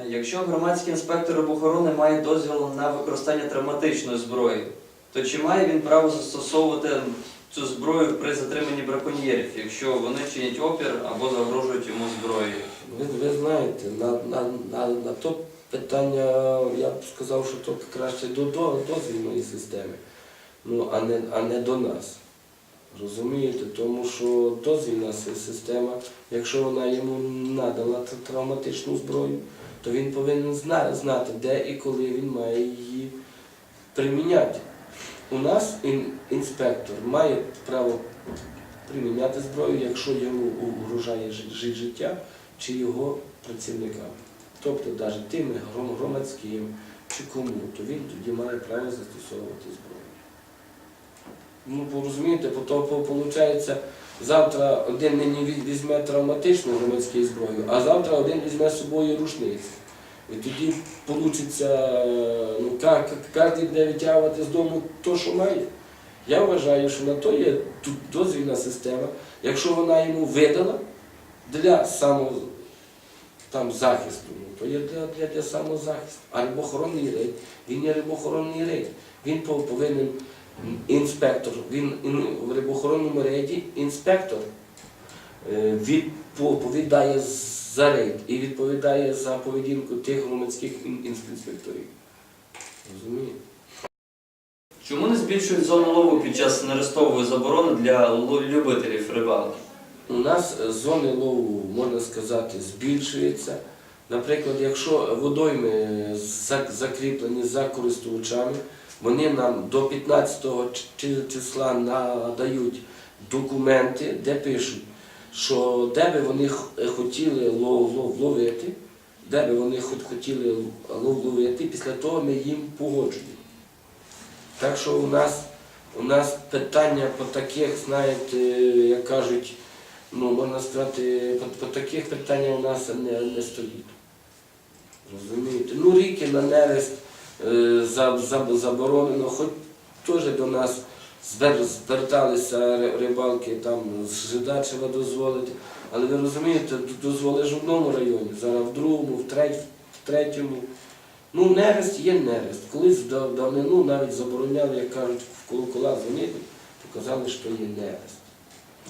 Е, Якщо громадський інспектор рибохорони має дозвіл на використання травматичної зброї, то чи має він право застосовувати цю зброю при затриманні браконьєрів, якщо вони чинять опір або загрожують йому зброєю? Ви, ви знаєте, на, на, на, на то питання я б сказав, що то краще до дозвільної системи, ну, а, не, а не до нас. Розумієте? Тому що дозвільна система, якщо вона йому надала травматичну зброю, то він повинен знати, де і коли він має її приміняти. У нас інспектор має право приміняти зброю, якщо йому угрожає жи- жи- життя чи його працівникам. Тобто навіть тим громадським чи кому, то він тоді має право застосовувати зброю. Ну, бо бо то виходить, завтра один нині візьме травматичну громадську зброю, а завтра один візьме з собою рушницю. І тоді вийде, ну, кожен буде витягувати з дому те, що має. Я вважаю, що на то є дозвільна система. Якщо вона йому видала для само, захисту, ну, то є для, для, для самозахисту. А рибохоронний рейд, він є рибохоронний рейд. Він повинен інспектор, він в рибохоронному рейді інспектор е, відповідає за рейд і відповідає за поведінку тих громадських ін- ін- інспекторів. Розумієте? Чому не збільшують зону лову під час нерестової заборони для любителів рибалки? У нас зони лову, можна сказати, збільшуються. Наприклад, якщо водойми е, закріплені за користувачами, вони нам до 15 чи- числа надають документи, де пишуть, що де би вони хотіли лов- лов- ловити, де би вони хот- хотіли лов- ловити, після того ми їм погоджуємо. Так що у нас, у нас питання по таких, знаєте, як кажуть, ну, можна сказати, по, по таких питаннях у нас не, не стоїть. Розумієте? Ну, ріки на нерест заборонено, хоч теж до нас зверталися рибалки, там з Жидачева дозволити. Але ви розумієте, дозволиш в одному районі, зараз в другому, в, третьому. Ну, нерест є нерест. Колись в давнину навіть забороняли, як кажуть, в колокола дзвонили, показали, що є нерест.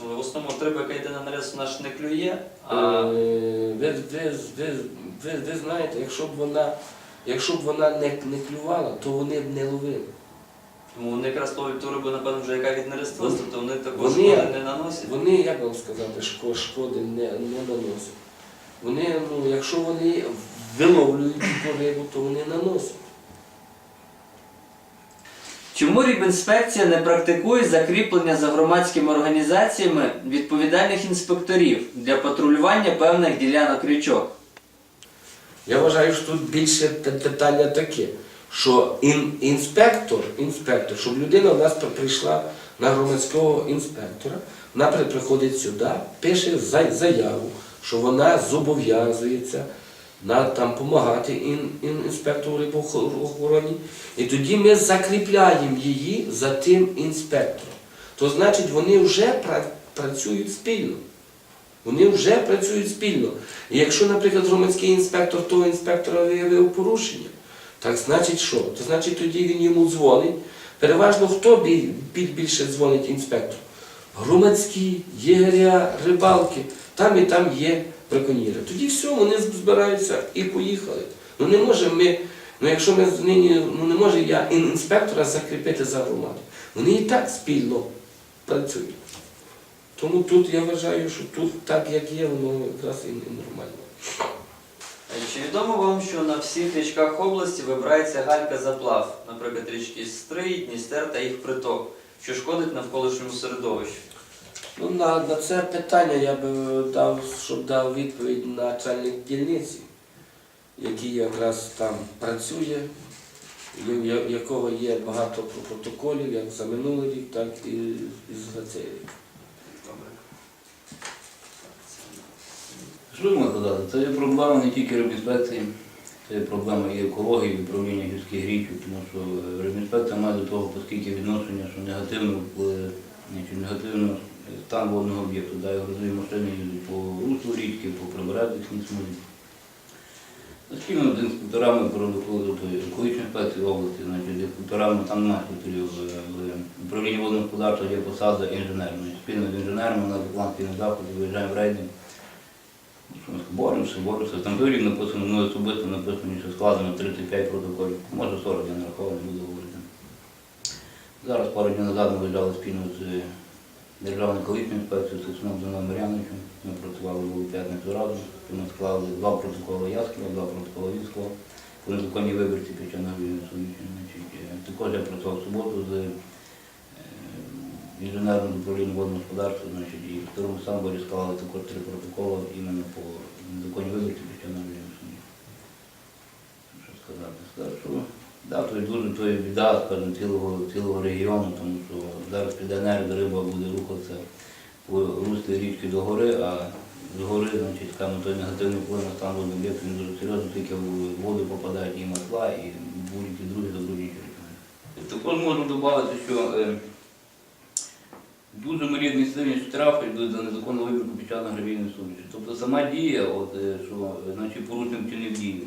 Але в основному риба, яка йде на нерест, вона ж не клює, а Е, Ви, ви, ви, ви, ви знаєте, якщо б вона, якщо б вона не, не клювала, то вони б не ловили. тому вони якраз ловлять ту рибу, напевно, вже яка віднерестилась, тобто вони також Вони- шкоди не наносять. Вони, як вам сказати, шко- шкоди не, не наносять. Вони, ну, якщо вони виловлюють ту рибу, то вони наносять. Чому рибінспекція не практикує закріплення за громадськими організаціями відповідальних інспекторів для патрулювання певних ділянок річок? Я вважаю, що тут більше пи- питання таке, що ін, інспектор, інспектор, щоб людина у нас прийшла на громадського інспектора, вона приходить сюди, пише заяву, що вона зобов'язується на там допомагати ін, ін, інспектору рибоохороні, і тоді ми закріпляємо її за тим інспектором. То значить, вони вже пра- працюють спільно. Вони вже працюють спільно. Якщо, наприклад, громадський інспектор того інспектора виявив порушення, так значить що? То значить тоді він йому дзвонить. Переважно хто біль- біль- більше дзвонить інспектору? Громадські, єгеря, рибалки, там і там є браконьєри. Тоді все, вони збираються і поїхали. Ну не можемо ми, ну якщо ми нині, ну не може я інспектора закріпити за громаду. Вони і так спільно працюють. Тому тут я вважаю, що тут так як є, воно якраз і нормально. Чи відомо вам, що на всіх річках області вибирається галька заплав, наприклад, річки Стрий, Дністер та їх приток, що шкодить навколишньому середовищу? Ну, на, на це питання я би дав, щоб дав відповідь начальник дільниці, який якраз там працює, я- якого є багато протоколів, як за минулий рік, так і, і за цей рік. Що можна сказати? Це є проблема не тільки рибінспекції, це є проблема і екології, і управління гірських річок, тому що е, рибінспекція має до того оскільки відношення, що негативно впливає, негативно стан водного об'єкту, да, грузові машини по руслу річки, по прибережній смузі. Спільно з інспекторами природоохоронної екологічної інспекції області, значить, з інспекторами там немає в, в управлінні водного господарства є посада інженерної. Спільно з інженерами на план спільних заходів виїжджаємо в рейдинг. Ну, Боремося, боремося. Там той написано, мною особисто написано, що складено 35 протоколів. Може 40 я не буду говорити. Зараз пару днів назад ми виїжджали спільно з Державною екологічною інспекцією з Сосном Зином Мар'яновичем. Ми працювали в п'ятницю разом. Ми склали два протоколи Ясківа, два протоколи Військова. По незаконній виборці під час суміші. Також я працював в суботу з е, інженерним управлінням водного господарства, значить, і в второму самборі склали також три протоколи іменно по незаконній під час нагрівної. Що сказати? Сказати, що да, то дуже то є біда, скажімо, цілого, цілого регіону, тому що зараз піде енергія, риба буде рухатися по руслі річки до гори, а з гори, значить, скажімо, той негативний вплив на стан водного об'єкту він дуже серйозно, тільки в воду попадають і масла, і будь-які другі забруднюючі речовини. Також можна додати, що е, дуже мирні сильні штрафи йдуть за незаконну вибірку під час нагрівійної суміші. Тобто сама дія, от, е, що е, значить, порушник вчинив дію,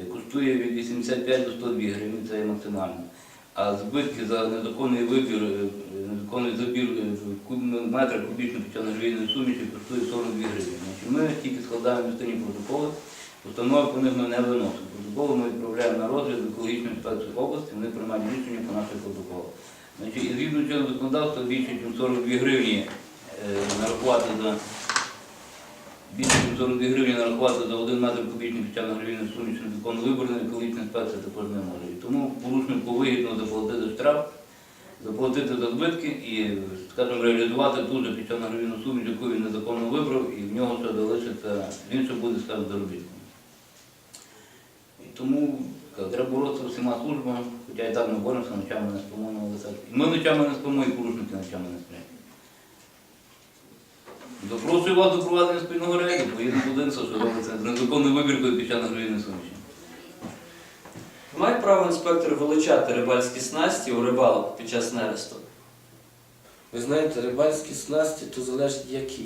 е, коштує від 85 до 102 гривень, це є максимально. А збитки за незаконний вибір, е, незаконний забір е, куб- метра кубічного під час нагрівійної суміші коштує 42 гривень. Значить, ми тільки складаємо місцеві протоколи, установи по них ми не виносимо. Протоколи ми відправляємо на розгляд в екологічну області, вони приймають рішення по наших протоколах. Значить, згідно цього законодавства більше, ніж 42 гривні е, нарахувати за більше ніж 42 гривні нарахувати за один метр кубічний під час нагрівної суміші незаконно виборної екологічна інспекція також не може. І тому порушнику вигідно заплатити штраф, заплатити за збитки і, скажімо, реалізувати ту же під час нагрівну суміш, яку він незаконно вибрав, і в нього ще залишиться, він ще буде, скажімо, заробітком. І тому треба боротися всіма службами, хоча і так ми боремося, ночами не спимо на висоті. Ми ночами не спимо, і порушники ночами не сплять. Запрошую вас до проведення спільного рейду, поїдемо подивимося, що робиться з незаконною вибіркою під час нагрівної суміші. Мають право інспектори вилучати рибальські снасті у рибалок під час нересту? Ви знаєте, рибальські снасті то залежить які.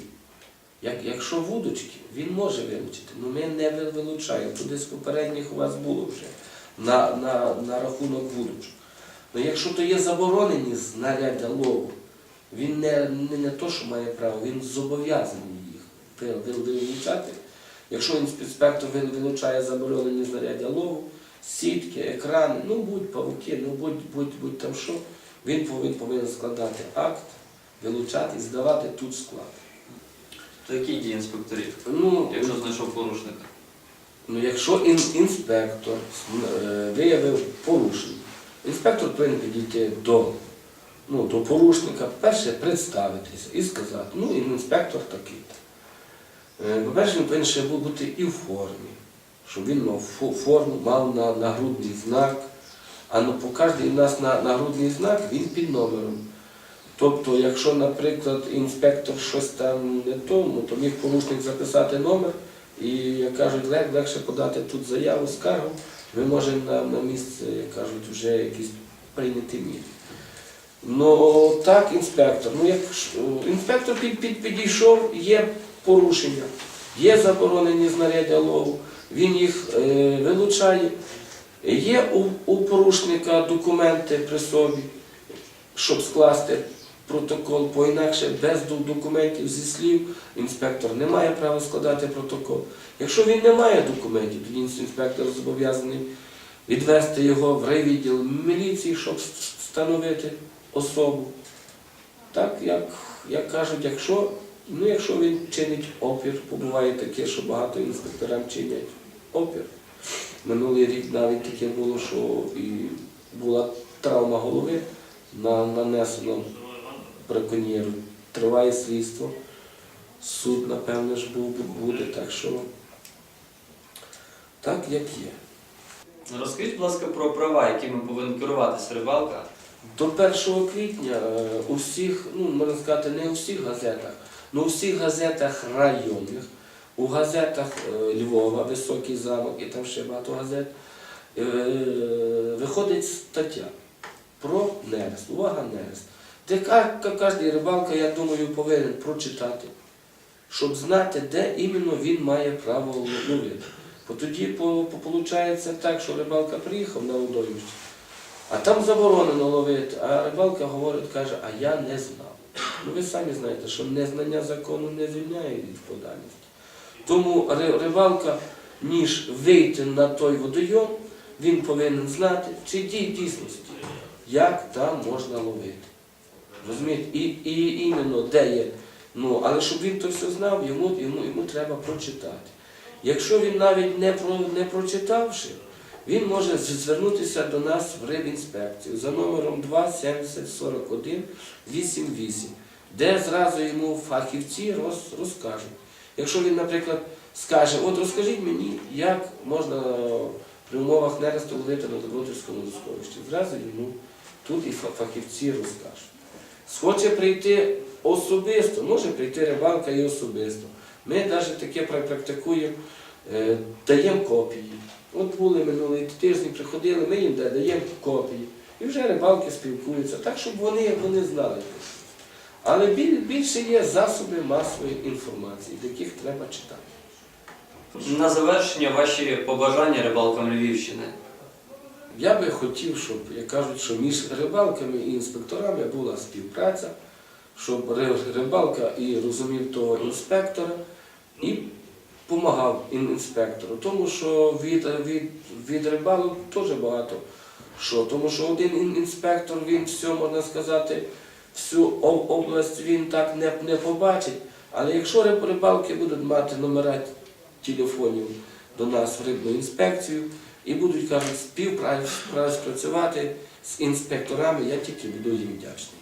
Як, якщо вудочки, він може вилучити, але ми не вилучаємо. Туди з попередніх у вас було вже на, на, на рахунок вудочок. Ну якщо то є заборонені знаряддя лову, він не, не, не то, що має право, він зобов'язаний їх ви- ви- вилучати. Якщо інспектор ви- вилучає заборонені знаряддя лову, сітки, екрани, ну будь павуки, ну будь, будь, будь там що, він повинен, повинен складати акт, вилучати і здавати тут склад. То які дії інспекторів, Ну, якщо знайшов порушника? Ну, якщо ін, інспектор е, виявив порушення, інспектор повинен підійти до, ну, до порушника, перше представитися і сказати, ну інспектор такий-то. Е, По-перше, він повинен ще бути і в формі, щоб він мав форму, мав на, нагрудний знак. А ну, по кожній у нас на, знак він під номером. Тобто, якщо, наприклад, інспектор щось там не тому, то міг порушник записати номер. І, як кажуть, лег- легше подати тут заяву, скаргу, ми можемо на, на місце, як кажуть, вже якісь прийняти міри. Ну так, інспектор. Ну, як е, інспектор під, під, підійшов, є порушення, є заборонені знаряддя лову, він їх е, вилучає. Є у, у порушника документи при собі, щоб скласти протокол, бо інакше без документів зі слів інспектор не має права складати протокол. Якщо він не має документів, тоді інспектор зобов'язаний відвести його в райвідділ міліції, щоб встановити особу. Так, як, як кажуть, якщо, ну, якщо він чинить опір, побуває таке, що багато інспекторам чинять опір. Минулий рік навіть таке було, що і була травма голови на, нанесена браконьєру. Триває слідство. Суд, напевно ж, був, буде, так що так, як є. Розкажіть, будь ласка, про права, якими повинен керуватися рибалка. До 1 квітня е, у всіх, ну можна сказати, не у всіх газетах, але у всіх газетах районних, у газетах е, Львова, Високий замок і там ще багато газет, е, виходить стаття про нерест. Увага, нерест. Де ка- ка- кожен рибалка, я думаю, повинен прочитати, щоб знати, де іменно він має право ловити. Бо тоді виходить так, що рибалка приїхав на водоймище, а там заборонено ловити, а рибалка говорить, каже, а я не знав. Ну ви самі знаєте, що незнання закону не звільняє від відповідальності. Тому рибалка, ніж вийти на той водойом, він повинен знати, чи дій дійсності, як там можна ловити. Розумієте? І, і іменно де є. Ну, але щоб він то все знав, йому, йому, йому треба прочитати. Якщо він навіть не, про, не прочитавши, він може звернутися до нас в рибінспекцію за номером 2 70 41 88, де зразу йому фахівці роз, розкажуть. Якщо він, наприклад, скаже, от розкажіть мені, як можна при умовах нересту ловити на Добротівському лісковищі, зразу йому тут і фахівці розкажуть. Схоче прийти особисто, може прийти рибалка і особисто. Ми навіть таке практикуємо, е, даємо копії. От були минулий тиждень, приходили, ми їм даємо копії. І вже рибалки спілкуються, так, щоб вони, вони знали. Але більше є засоби масової інформації, яких треба читати. На завершення ваші побажання рибалкам Львівщини. Я би хотів, щоб, як кажуть, що між рибалками і інспекторами була співпраця, щоб рибалка і розумів того інспектора і допомагав інспектору. Тому що від, від, від рибалок теж багато що. Тому що один інспектор, він все, можна сказати, всю область він так не, не побачить. Але якщо рибалки будуть мати номера телефонів до нас в рибну інспекцію, і будуть, кажуть, співпрацювати з інспекторами, я тільки буду їм вдячний.